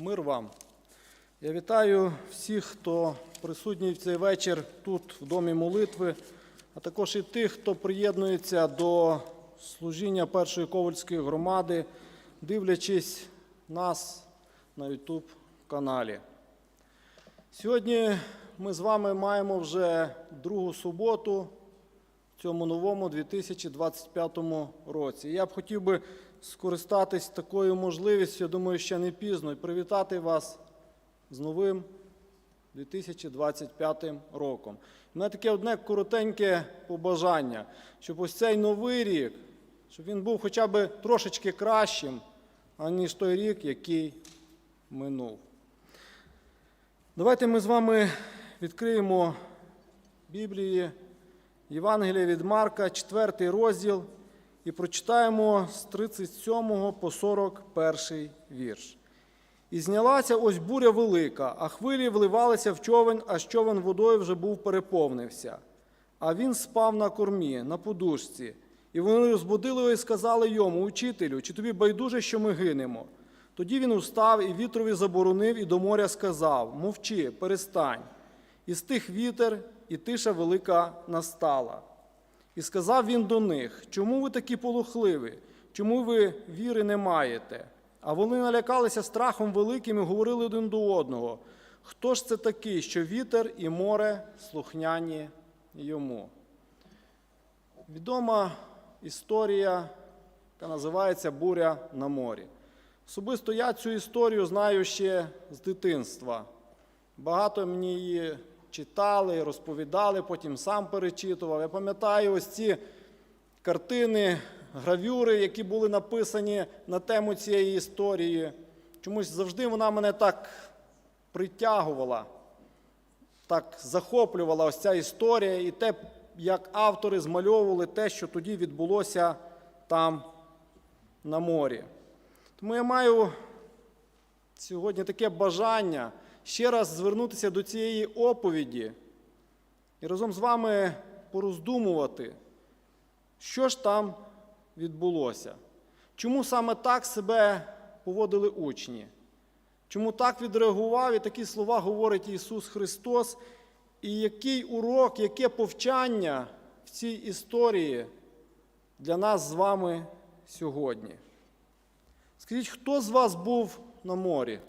Мир вам. Я вітаю всіх, хто присутній в цей вечір тут, в домі молитви, а також і тих, хто приєднується до служіння першої ковальської громади, дивлячись нас на YouTube каналі. Сьогодні ми з вами маємо вже другу суботу в цьому новому 2025 році. Я б хотів би скористатись такою можливістю, я думаю, ще не пізно, і привітати вас з новим 2025 роком. У мене таке одне коротеньке побажання, щоб ось цей новий рік, щоб він був хоча б трошечки кращим, аніж той рік, який минув. Давайте ми з вами відкриємо Біблії, Євангелія від Марка, 4 розділ, і прочитаємо з 37 по 41 вірш. І знялася ось буря велика, а хвилі вливалися в човен, аж човен водою вже був переповнився. А він спав на кормі, на подушці. І вони розбудили його і сказали йому, учителю, чи тобі байдуже, що ми гинемо? Тоді він устав і вітрові заборонив, і до моря сказав: Мовчи, перестань. І стих вітер, і тиша велика настала. І сказав він до них: Чому ви такі полохливі? Чому ви віри не маєте? А вони налякалися страхом великим і говорили один до одного: Хто ж це такий, що вітер і море слухняні йому? Відома історія, яка називається Буря на морі. Особисто я цю історію знаю ще з дитинства. Багато мені її читали, розповідали, потім сам перечитував. Я пам'ятаю ось ці картини, гравюри, які були написані на тему цієї історії. Чомусь завжди вона мене так притягувала, так захоплювала ось ця історія і те, як автори змальовували те, що тоді відбулося там на морі. Тому я маю сьогодні таке бажання ще раз звернутися до цієї оповіді і разом з вами пороздумувати, що ж там відбулося. Чому саме так себе поводили учні? Чому так відреагував і такі слова говорить Ісус Христос? І який урок, яке повчання в цій історії для нас з вами сьогодні? Скажіть, хто з вас був на морі?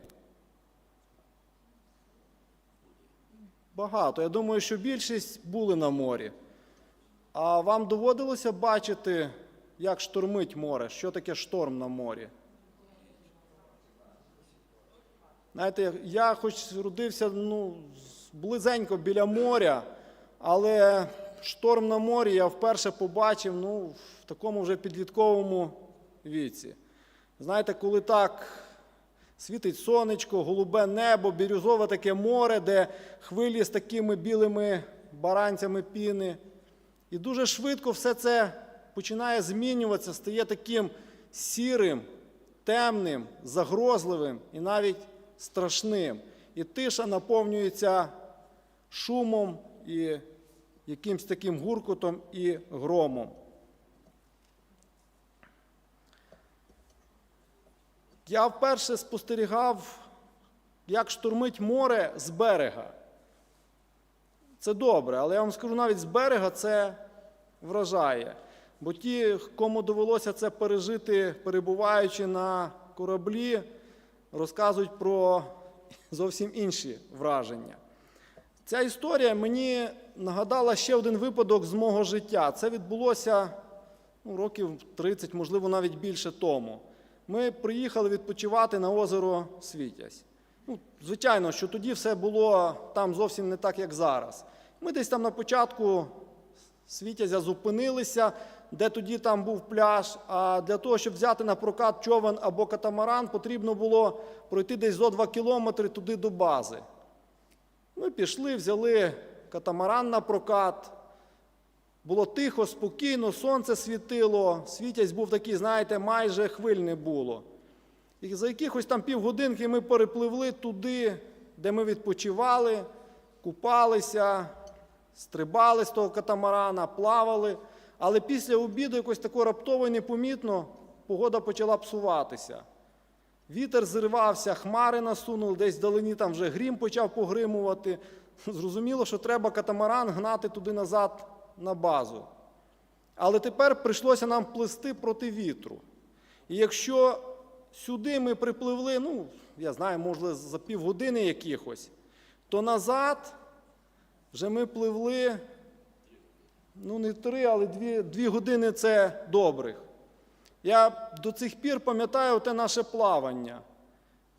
Багато. Я думаю, що більшість були на морі. А вам доводилося бачити, як штормить море? Що таке шторм на морі? Знаєте, я хоч родився ну, близенько біля моря, але шторм на морі я вперше побачив ну, в такому вже підлітковому віці. Знаєте, коли так світить сонечко, голубе небо, бірюзове таке море, де хвилі з такими білими баранцями піни. І дуже швидко все це починає змінюватися, стає таким сірим, темним, загрозливим і навіть страшним. І тиша наповнюється шумом і якимсь таким гуркотом і громом. Я вперше спостерігав, як штурмить море з берега. Це добре, але я вам скажу, навіть з берега це вражає. Бо ті, кому довелося це пережити, перебуваючи на кораблі, розказують про зовсім інші враження. Ця історія мені нагадала ще один випадок з мого життя. Це відбулося ну, років 30, можливо, навіть більше тому. Ми приїхали відпочивати на озеро Світязь. Ну, Звичайно, що тоді все було там зовсім не так, як зараз. Ми десь там на початку Світязя зупинилися, де тоді там був пляж. А для того, щоб взяти на прокат човен або катамаран, потрібно було пройти десь зо 2 кілометри туди до бази. Ми пішли, взяли катамаран на прокат. Було тихо, спокійно, сонце світило, світязь був такий, знаєте, майже хвиль не було. І за якихось там півгодинки ми перепливли туди, де ми відпочивали, купалися, стрибали з того катамарана, плавали. Але після обіду якось тако раптово і непомітно погода почала псуватися. Вітер зривався, хмари насунули, десь вдалині там вже грім почав погримувати. Зрозуміло, що треба катамаран гнати туди назад на базу. Але тепер прийшлося нам плисти проти вітру. І якщо сюди ми припливли, ну, я знаю, можливо, за півгодини якихось, то назад вже ми пливли, ну не три, але дві, дві години це добрих. Я до цих пір пам'ятаю те наше плавання.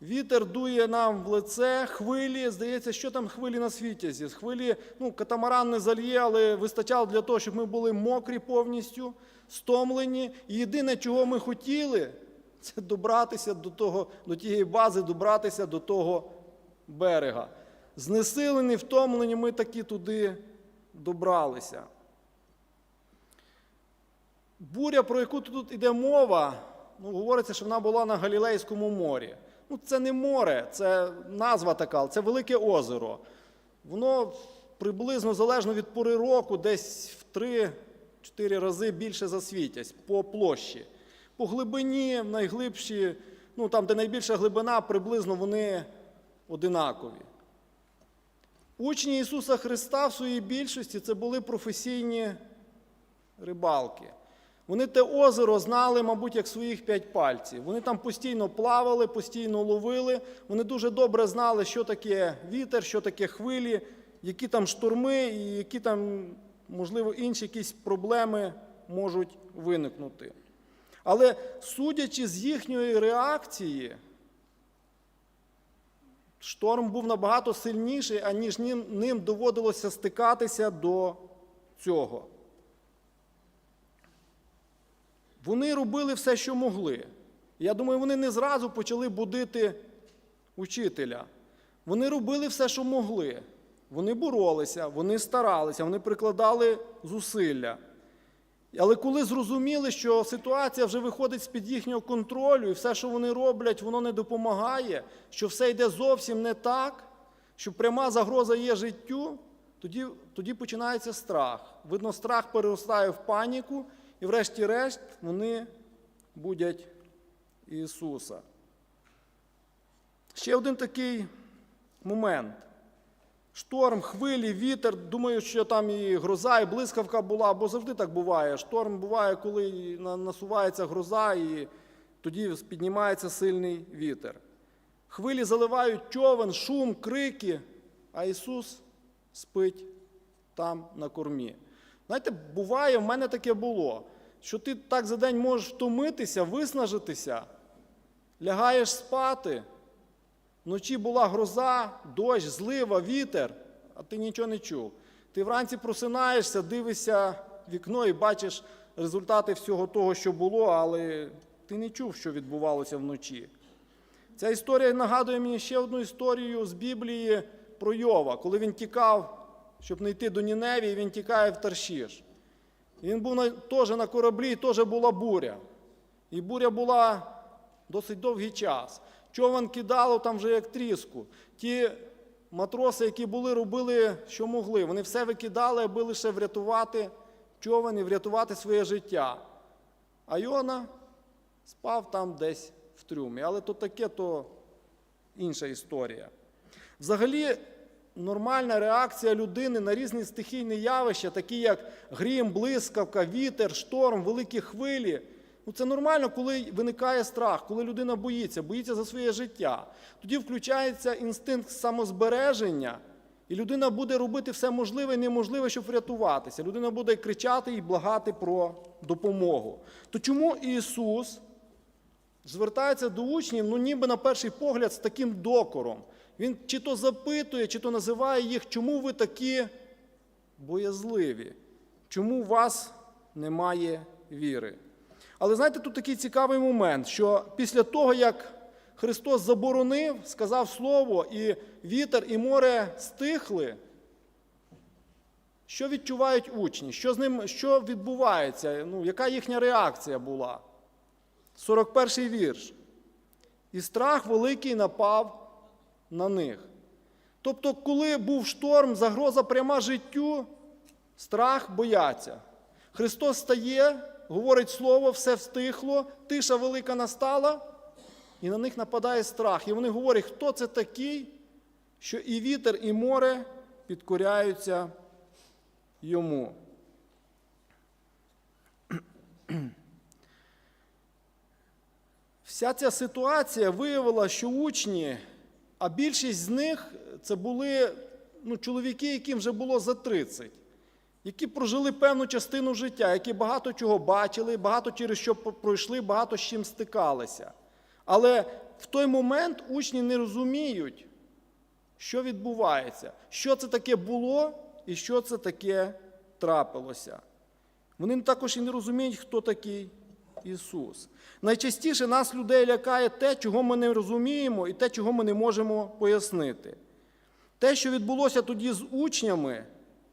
Вітер дує нам в лице, хвилі, здається, що там хвилі на світі. Хвилі, ну, катамаран не зальє, але вистачало для того, щоб ми були мокрі повністю, стомлені. І єдине, чого ми хотіли, це добратися до, того, до тієї бази, добратися до того берега. Знесилені, втомлені, ми таки туди добралися. Буря, про яку тут йде мова, ну, говориться, що вона була на Галілейському морі. Ну, це не море, це назва така, це велике озеро. Воно приблизно залежно від пори року, десь в 3-4 рази більше засвітять по площі. По глибині, найглибші, ну там, де найбільша глибина, приблизно вони одинакові. Учні Ісуса Христа в своїй більшості це були професійні рибалки. Вони те озеро знали, мабуть, як своїх п'ять пальців. Вони там постійно плавали, постійно ловили. Вони дуже добре знали, що таке вітер, що таке хвилі, які там шторми і які там, можливо, інші якісь проблеми можуть виникнути. Але судячи з їхньої реакції, шторм був набагато сильніший, аніж ним доводилося стикатися до цього. Вони робили все, що могли. Я думаю, вони не зразу почали будити учителя. Вони робили все, що могли. Вони боролися, вони старалися, вони прикладали зусилля. Але коли зрозуміли, що ситуація вже виходить з-під їхнього контролю, і все, що вони роблять, воно не допомагає, що все йде зовсім не так, що пряма загроза є життю, тоді, тоді починається страх. Видно, страх переростає в паніку, і врешті-решт вони будять Ісуса. Ще один такий момент. Шторм, хвилі, вітер. Думаю, що там і гроза, і блискавка була, бо завжди так буває. Шторм буває, коли насувається гроза, і тоді піднімається сильний вітер. Хвилі заливають човен, шум, крики, а Ісус спить там на кормі. Знаєте, буває, в мене таке було, що ти так за день можеш втомитися, виснажитися, лягаєш спати. Вночі була гроза, дощ, злива, вітер, а ти нічого не чув. Ти вранці просинаєшся, дивишся вікно і бачиш результати всього того, що було, але ти не чув, що відбувалося вночі. Ця історія нагадує мені ще одну історію з Біблії про Йова, коли він тікав, щоб не йти до Ніневі, і він тікає в Таршіш. Він був на, теж на кораблі, теж була буря. І буря була досить довгий час. Човен кидало там вже як тріску. Ті матроси, які були, робили, що могли. Вони все викидали, аби лише врятувати човен і врятувати своє життя. А Йона спав там десь в трюмі. Але то таке, то інша історія. Взагалі, нормальна реакція людини на різні стихійні явища, такі як грім, блискавка, вітер, шторм, великі хвилі. Ну, Це нормально, коли виникає страх, коли людина боїться, боїться за своє життя. Тоді включається інстинкт самозбереження, і людина буде робити все можливе і неможливе, щоб врятуватися. Людина буде кричати і благати про допомогу. То чому Ісус звертається до учнів, ну ніби на перший погляд, з таким докором? Він чи то запитує, чи то називає їх, чому ви такі боязливі? Чому у вас немає віри? Але знаєте, тут такий цікавий момент, що після того, як Христос заборонив, сказав Слово, і вітер, і море стихли, що відчувають учні? Що з ним що відбувається? Ну, Яка їхня реакція була? 41-й вірш. І страх великий напав на них. Тобто, коли був шторм, загроза пряма життю, страх бояться. Христос стає говорить слово, все встихло, тиша велика настала, і на них нападає страх. І вони говорять, хто це такий, що і вітер, і море підкоряються йому. Вся ця ситуація виявила, що учні, а більшість з них це були ну, чоловіки, яким вже було за 30, які прожили певну частину життя, які багато чого бачили, багато через що пройшли, багато з чим стикалися. Але в той момент учні не розуміють, що відбувається, що це таке було і що це таке трапилося. Вони також і не розуміють, хто такий Ісус. Найчастіше нас людей лякає те, чого ми не розуміємо, і те, чого ми не можемо пояснити. Те, що відбулося тоді з учнями,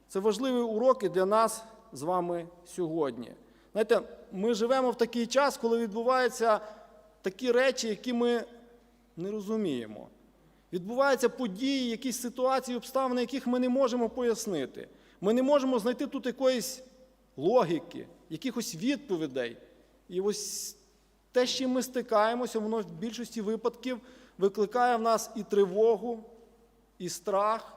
це важливі уроки для нас з вами сьогодні. Знаєте, ми живемо в такий час, коли відбуваються такі речі, які ми не розуміємо. Відбуваються події, якісь ситуації, обставини, яких ми не можемо пояснити. Ми не можемо знайти тут якоїсь логіки, якихось відповідей. І ось те, з чим ми стикаємося, воно в більшості випадків викликає в нас і тривогу, і страх,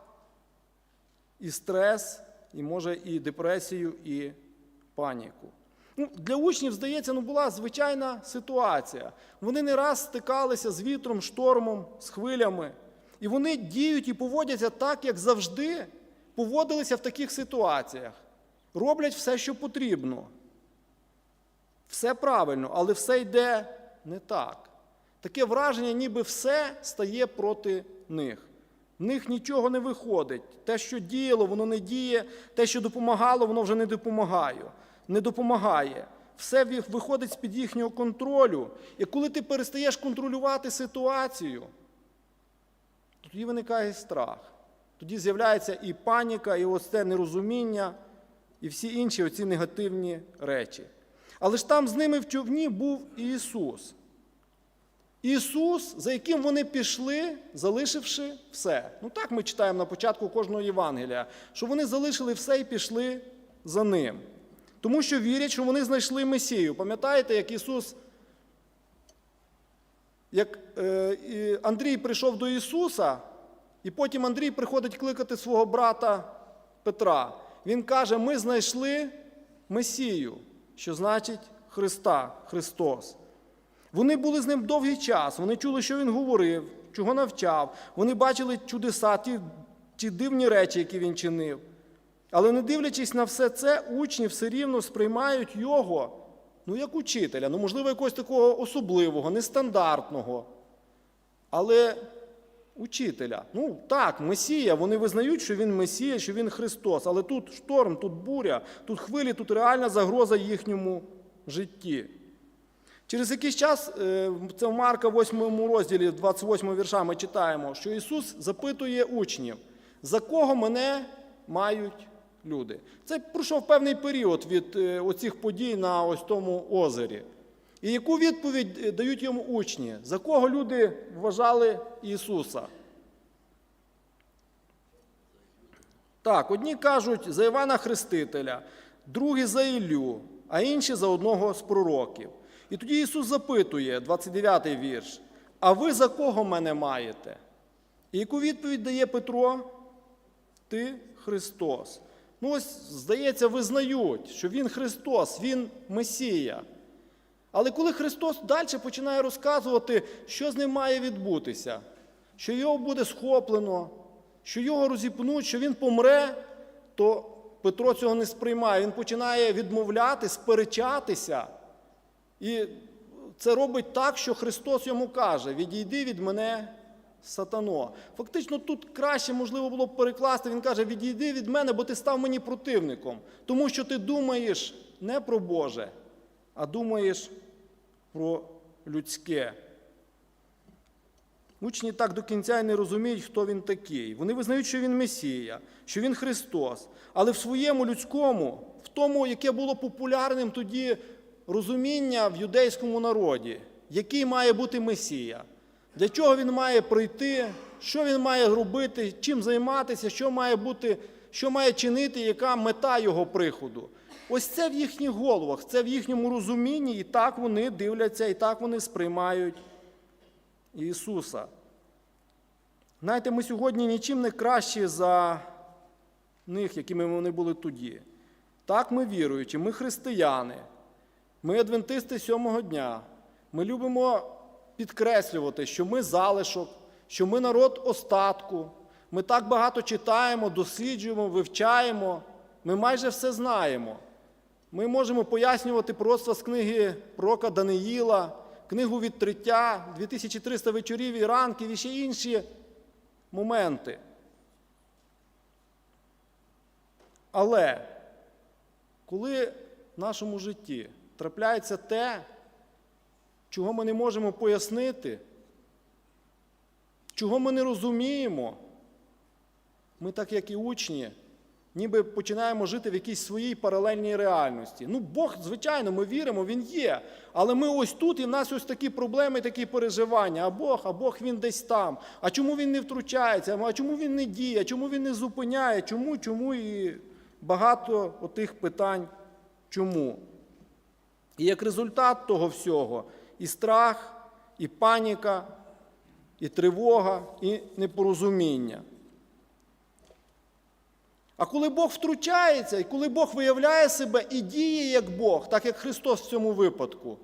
і стрес, і може і депресію, і паніку. Ну, Для учнів, здається, ну, була звичайна ситуація. Вони не раз стикалися з вітром, штормом, з хвилями. І вони діють і поводяться так, як завжди поводилися в таких ситуаціях. Роблять все, що потрібно. Все правильно, але все йде не так. Таке враження, ніби все стає проти них. В них нічого не виходить. Те, що діяло, воно не діє, те, що допомагало, воно вже не допомагає. Не допомагає. Все виходить з-під їхнього контролю. І коли ти перестаєш контролювати ситуацію, тоді виникає страх. Тоді з'являється і паніка, і ось це нерозуміння, і всі інші оці негативні речі. Але ж там з ними в човні був Ісус. Ісус, за яким вони пішли, залишивши все. Ну так ми читаємо на початку кожного Євангелія, що вони залишили все і пішли за ним. Тому що вірять, що вони знайшли Месію. Пам'ятаєте, як Ісус, як е, Андрій прийшов до Ісуса, і потім Андрій приходить кликати свого брата Петра. Він каже: Ми знайшли Месію що значить Христа, Христос. Вони були з ним довгий час, вони чули, що Він говорив, чого навчав, вони бачили чудеса, ті, ті дивні речі, які він чинив. Але не дивлячись на все це, учні все рівно сприймають його ну, як учителя, ну, можливо, якогось такого особливого, нестандартного. Але учителя. Ну так, Месія, вони визнають, що він Месія, що він Христос. Але тут шторм, тут буря, тут хвилі, тут реальна загроза їхньому житті. Через якийсь час, е, це в Марка 8 розділі, 28 вірша, ми читаємо, що Ісус запитує учнів, за кого мене мають люди. Це пройшов певний період від е, оцих подій на ось тому озері. І яку відповідь е, дають йому учні? За кого люди вважали Ісуса? Так, одні кажуть за Івана Хрестителя, другі за Іллю, а інші за одного з пророків. І тоді Ісус запитує, 29-й вірш, а ви за кого мене маєте? І яку відповідь дає Петро? Ти Христос. Ну, ось, здається, визнають, що Він Христос, Він Месія. Але коли Христос далі починає розказувати, що з ним має відбутися, що його буде схоплено, що його розіпнуть, що він помре, то Петро цього не сприймає. Він починає відмовляти, сперечатися. І це робить так, що Христос йому каже: відійди від мене, сатано. Фактично, тут краще можливо було б перекласти. Він каже: Відійди від мене, бо ти став мені противником, тому що ти думаєш не про Боже, а думаєш про людське. Учні так до кінця й не розуміють, хто він такий. Вони визнають, що він Месія, що він Христос. Але в своєму людському, в тому, яке було популярним тоді розуміння в юдейському народі, який має бути Месія, для чого він має прийти, що він має робити, чим займатися, що має бути, що має чинити, яка мета його приходу. Ось це в їхніх головах, це в їхньому розумінні, і так вони дивляться, і так вони сприймають Ісуса. Знаєте, ми сьогодні нічим не кращі за них, якими вони були тоді. Так, ми віруючі, ми християни, ми адвентисти сьомого дня. Ми любимо підкреслювати, що ми залишок, що ми народ остатку. Ми так багато читаємо, досліджуємо, вивчаємо. Ми майже все знаємо. Ми можемо пояснювати просто з книги Прока Даниїла, книгу відтриття, 2300 вечорів і ранків і ще інші моменти. Але коли в нашому житті трапляється те, чого ми не можемо пояснити, чого ми не розуміємо, ми, так як і учні, ніби починаємо жити в якійсь своїй паралельній реальності. Ну, Бог, звичайно, ми віримо, Він є. Але ми ось тут, і в нас ось такі проблеми, такі переживання. А Бог, а Бог він десь там. А чому він не втручається? А чому він не діє? А Чому він не зупиняє? Чому, чому і багато отих питань чому? І як результат того всього, і страх, і паніка, і тривога, і непорозуміння. А коли Бог втручається, і коли Бог виявляє себе і діє як Бог, так як Христос в цьому випадку,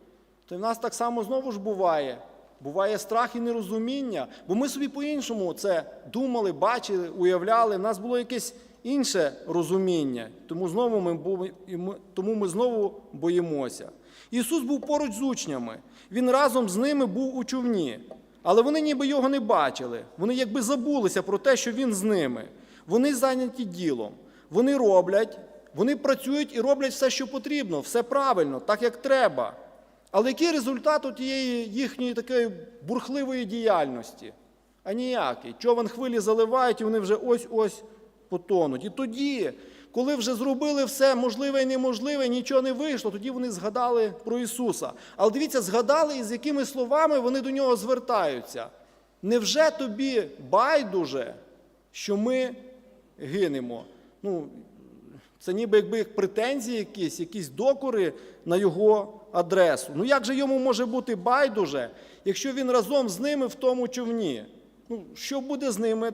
то в нас так само знову ж буває. Буває страх і нерозуміння, бо ми собі по-іншому це думали, бачили, уявляли. В нас було якесь інше розуміння, тому, знову ми- тому ми знову боїмося. Ісус був поруч з учнями, Він разом з ними був у човні, але вони ніби його не бачили. Вони якби забулися про те, що Він з ними. Вони зайняті ділом, вони роблять, вони працюють і роблять все, що потрібно, все правильно, так як треба. Але який результат у тієї їхньої такої бурхливої діяльності? А ніякий. Човен хвилі заливають, і вони вже ось-ось потонуть. І тоді, коли вже зробили все можливе і неможливе, нічого не вийшло, тоді вони згадали про Ісуса. Але дивіться, згадали і з якими словами вони до нього звертаються. Невже тобі байдуже, що ми гинемо? Ну, це ніби якби як претензії якісь, якісь докори на його адресу. Ну як же йому може бути байдуже, якщо він разом з ними в тому човні? Ну, що буде з ними?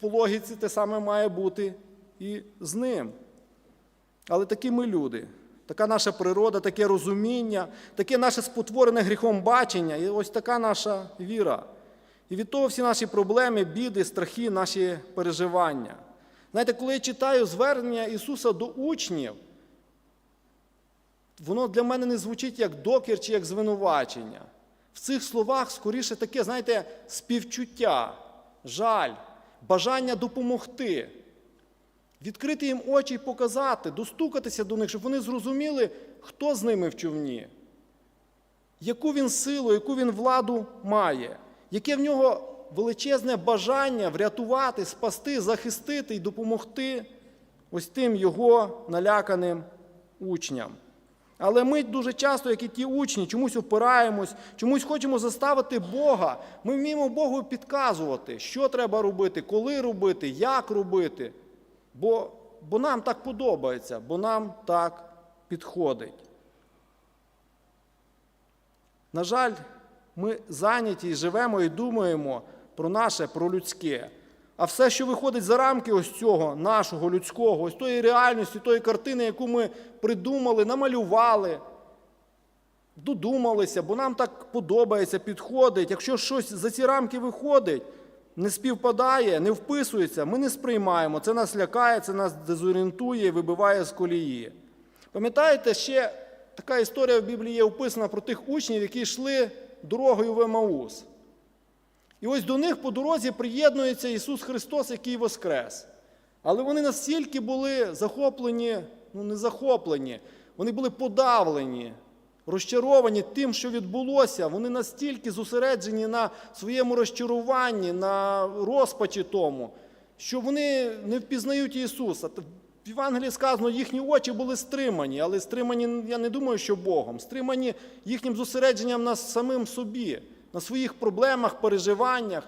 По логіці те саме має бути і з ним. Але такі ми люди, така наша природа, таке розуміння, таке наше спотворене гріхом бачення, і ось така наша віра. І від того всі наші проблеми, біди, страхи, наші переживання. Знаєте, коли я читаю звернення Ісуса до учнів, воно для мене не звучить як докір чи як звинувачення. В цих словах скоріше таке, знаєте, співчуття, жаль, бажання допомогти, відкрити їм очі і показати, достукатися до них, щоб вони зрозуміли, хто з ними в човні, яку він силу, яку він владу має, яке в нього величезне бажання врятувати, спасти, захистити і допомогти ось тим його наляканим учням. Але ми дуже часто, як і ті учні, чомусь опираємось, чомусь хочемо заставити Бога. Ми вміємо Богу підказувати, що треба робити, коли робити, як робити. Бо, бо нам так подобається, бо нам так підходить. На жаль, ми зайняті і живемо і думаємо про наше, про людське. А все, що виходить за рамки ось цього нашого людського, ось тої реальності, тої картини, яку ми придумали, намалювали, додумалися, бо нам так подобається, підходить. Якщо щось за ці рамки виходить, не співпадає, не вписується, ми не сприймаємо. Це нас лякає, це нас дезорієнтує, вибиває з колії. Пам'ятаєте, ще така історія в Біблії є описана про тих учнів, які йшли дорогою в Емаус. І ось до них по дорозі приєднується Ісус Христос, який воскрес. Але вони настільки були захоплені, ну не захоплені, вони були подавлені, розчаровані тим, що відбулося. Вони настільки зосереджені на своєму розчаруванні, на розпачі тому, що вони не впізнають Ісуса. В Євангелії сказано, їхні очі були стримані, але стримані, я не думаю, що Богом, стримані їхнім зосередженням на самим собі, на своїх проблемах, переживаннях.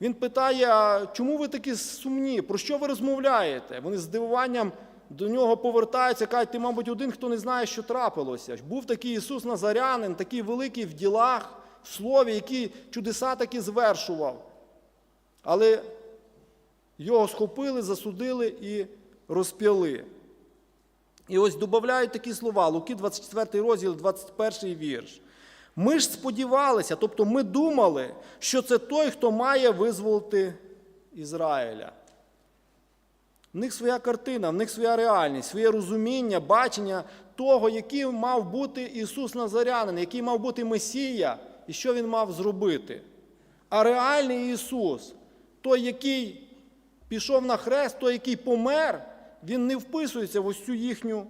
Він питає, а чому ви такі сумні? Про що ви розмовляєте? Вони з здивуванням до нього повертаються, кажуть, ти, мабуть, один, хто не знає, що трапилося. Був такий Ісус Назарянин, такий великий в ділах, в слові, який чудеса таки звершував. Але його схопили, засудили і розп'яли. І ось додають такі слова, Луки 24 розділ, 21 вірш. Ми ж сподівалися, тобто ми думали, що це той, хто має визволити Ізраїля. В них своя картина, в них своя реальність, своє розуміння, бачення того, яким мав бути Ісус Назарянин, який мав бути Месія і що Він мав зробити. А реальний Ісус, той, який пішов на хрест, той, який помер, він не вписується в ось цю їхню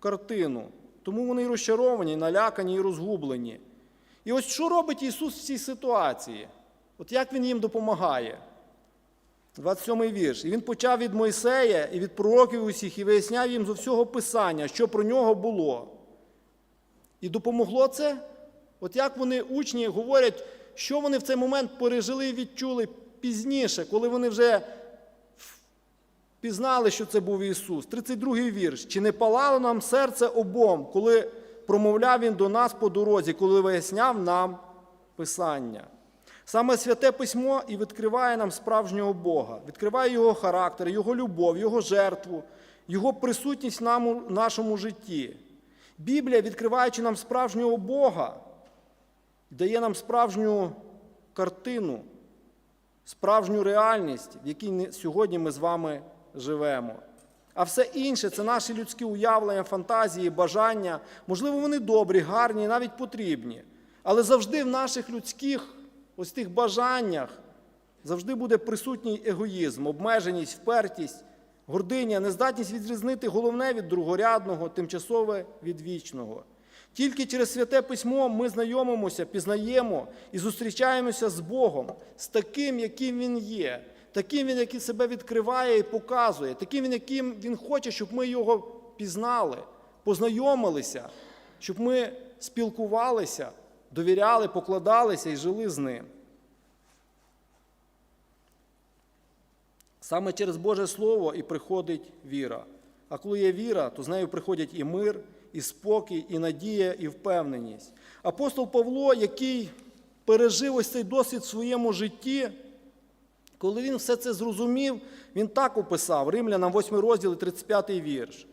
картину. Тому вони розчаровані, налякані, і розгублені. І ось що робить Ісус в цій ситуації? От як Він їм допомагає? 27 вірш. І він почав від Мойсея і від пророків усіх і виясняв їм з всього Писання, що про нього було. І допомогло це? От як вони, учні, говорять, що вони в цей момент пережили і відчули пізніше, коли вони вже пізнали, що це був Ісус. 32 вірш. Чи не палало нам серце обом, коли промовляв Він до нас по дорозі, коли виясняв нам Писання? Саме святе письмо і відкриває нам справжнього Бога, відкриває Його характер, Його любов, Його жертву, Його присутність в нашому житті. Біблія, відкриваючи нам справжнього Бога, дає нам справжню картину, справжню реальність, в якій сьогодні ми з вами живемо. А все інше це наші людські уявлення, фантазії, бажання. Можливо, вони добрі, гарні, навіть потрібні. Але завжди в наших людських ось тих бажаннях завжди буде присутній егоїзм, обмеженість, впертість, гординя, нездатність відрізнити головне від другорядного, тимчасове від вічного. Тільки через святе письмо ми знайомимося, пізнаємо і зустрічаємося з Богом, з таким, яким Він є, таким Він, який себе відкриває і показує, таким він, яким Він хоче, щоб ми його пізнали, познайомилися, щоб ми спілкувалися, довіряли, покладалися і жили з ним. Саме через Боже Слово і приходить віра. А коли є віра, то з нею приходять і мир, і спокій, і надія, і впевненість. Апостол Павло, який пережив ось цей досвід в своєму житті, коли він все це зрозумів, він так описав Римлянам 8 розділ, 35 вірш.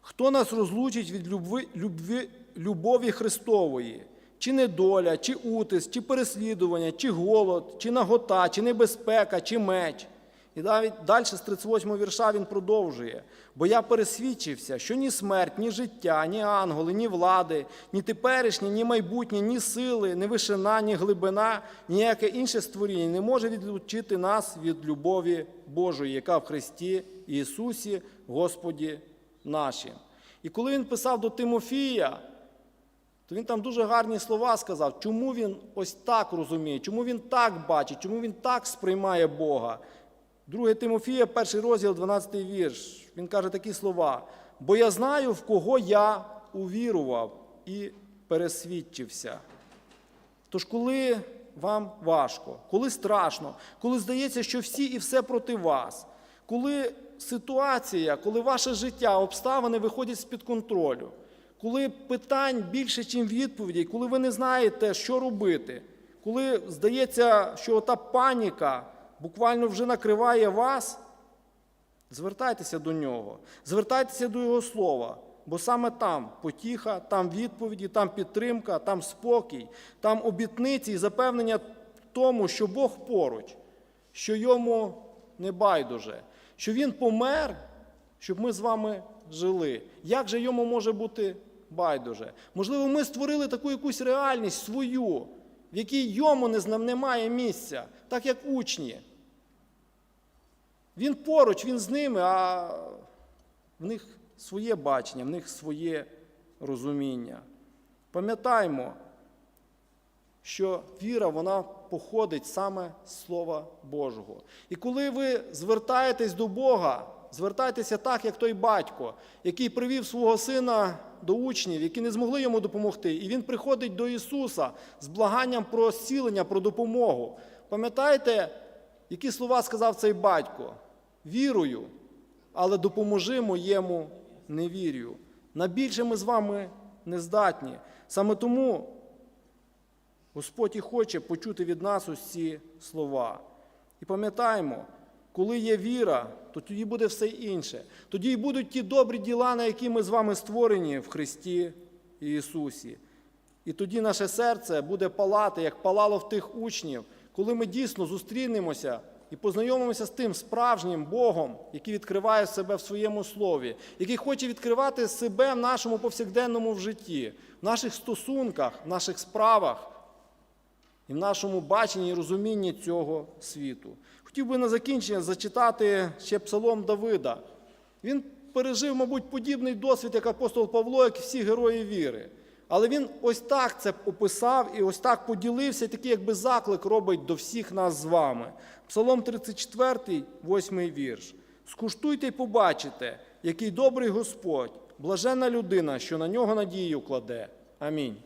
Хто нас розлучить від любви, любви, любові Христової? Чи недоля, чи утис, чи переслідування, чи голод, чи нагота, чи небезпека, чи меч. І навіть далі з 38 вірша він продовжує. Бо я пересвідчився, що ні смерть, ні життя, ні ангели, ні влади, ні теперішнє, ні майбутнє, ні сили, ні вишина, ні глибина, ніяке інше створіння не може відлучити нас від любові Божої, яка в Христі Ісусі, Господі нашим. І коли він писав до Тимофія, то він там дуже гарні слова сказав, чому він ось так розуміє, чому він так бачить, чому він так сприймає Бога. 2 Тимофія, перший розділ, 12 вірш. Він каже такі слова: бо я знаю, в кого я увірував і пересвідчився. Тож, коли вам важко, коли страшно, коли здається, що всі і все проти вас, коли ситуація, коли ваше життя, обставини виходять з-під контролю, коли питань більше, ніж відповідей, коли ви не знаєте, що робити, коли здається, що та паніка буквально вже накриває вас, звертайтеся до нього, звертайтеся до Його слова, бо саме там потіха, там відповіді, там підтримка, там спокій, там обітниці і запевнення тому, що Бог поруч, що йому не байдуже, що Він помер, щоб ми з вами жили. Як же йому може бути байдуже? Можливо, ми створили таку якусь реальність свою, в якій йому немає місця, так як учні. Він поруч, він з ними, а в них своє бачення, в них своє розуміння. Пам'ятаймо, що віра вона походить саме з Слова Божого. І коли ви звертаєтесь до Бога, звертайтеся так, як той батько, який привів свого сина до учнів, які не змогли йому допомогти. І він приходить до Ісуса з благанням про зцілення, про допомогу. Пам'ятаєте, які слова сказав цей батько? Вірую, але допоможи моєму невір'ю. На більше ми з вами не здатні. Саме тому Господь і хоче почути від нас ці слова. І пам'ятаємо, коли є віра, то тоді буде все інше. Тоді й будуть ті добрі діла, на які ми з вами створені в Христі Ісусі. І тоді наше серце буде палати, як палало в тих учнів, коли ми дійсно зустрінемося і познайомимося з тим справжнім Богом, який відкриває себе в своєму слові, який хоче відкривати себе в нашому повсякденному в житті, в наших стосунках, в наших справах і в нашому баченні і розумінні цього світу. Хотів би на закінчення зачитати ще псалом Давида. Він пережив, мабуть, подібний досвід, як апостол Павло, як всі герої віри. Але він ось так це описав і ось так поділився, такий якби заклик робить до всіх нас з вами. Псалом 34, 8 вірш. Скуштуйте й побачите, який добрий Господь, блажена людина, що на нього надію кладе. Амінь.